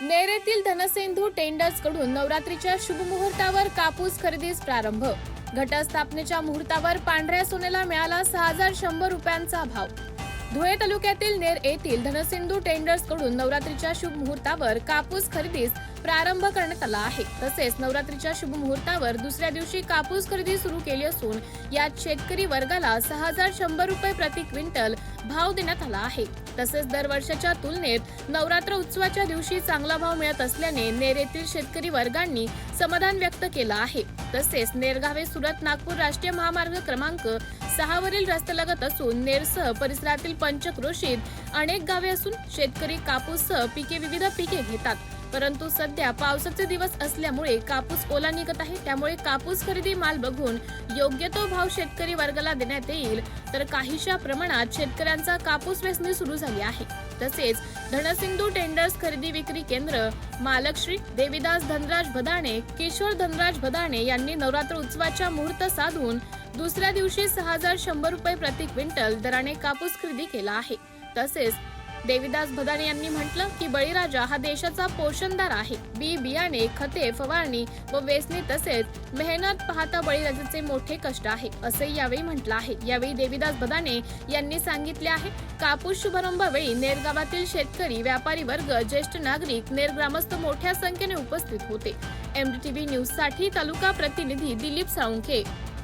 नेर येथील धनसिंधू टेंडर्सकडून नवरात्रीच्या शुभमुहूर्तावर कापूस खरेदीस प्रारंभ. घटस्थापनेच्या मुहूर्तावर पांढऱ्या सोन्याला मिळाला सहा हजार शंभर रुपयांचा भाव. धुळे तालुक्यातील नेर येथील धनसिंधू टेंडर्सकडून नवरात्रीच्या शुभ मुहूर्तावर कापूस खरेदीस प्रारंभ करण्यात आला आहे. तसेच नवरात्रीच्या शुभमुहूर्तावर दुसऱ्या दिवशी कापूस खरेदी सुरू केली असून यात शेतकरी वर्गाला सहा हजार शंभर रुपये प्रति क्विंटल भाव देण्यात आला आहे. तसेच दरवर्षाच्या तुलनेत नवरात्र उत्सवाच्या दिवशी चांगला भाव मिळत असल्याने नेर येथील शेतकरी वर्गांनी समाधान व्यक्त केलं आहे. तसेच नेरगावे सुरत नागपूर राष्ट्रीय महामार्ग क्रमांक सहा वरील रस्त्यालगत असून नेरसह परिसरातील पंचक्रोशीत अनेक गावे असून शेतकरी कापूससह पिके विविध पिके घेतात. परंतु सध्या पावसाचे दिवस असल्यामुळे कापूस ओला निघत आहे. त्यामुळे कापूस खरेदी माल बघून योग्य तो भाव शेतकरी वर्गाला देण्यात येईल. तर काहीशा प्रमाणात शेतकऱ्यांचा कापूस वेचणी सुरू झाली आहे. तसेच धनसिंधू टेंडर्स खरेदी विक्री केंद्र मालकश्री देवीदास धनराज भदाणे किशोर धनराज भदाणे यांनी नवरात्र उत्सवाच्या मुहूर्त साधून दुसऱ्या दिवशी सहा हजार शंभर रुपये प्रति क्विंटल दराने कापूस खरेदी केला आहे. तसेच देविदास भदाने यांनी म्हटलं की बळीराजा हा देशाचा पोषणदार आहे. बी बियाणे खते फवारणी व वेचणी तसेच मेहनत पाहता बळीराजाचे मोठे कष्ट आहे असे यावेळी म्हटलं आहे. यावेळी देविदास भदाने यांनी सांगितले आहे कापूस शुभारंभावेळी नेर गावातील शेतकरी व्यापारी वर्ग ज्येष्ठ नागरिक नेर ग्रामस्थ मोठ्या संख्येने उपस्थित होते. एमडीटीव्ही न्यूजसाठी तालुका प्रतिनिधी दिलीप साळुंखे.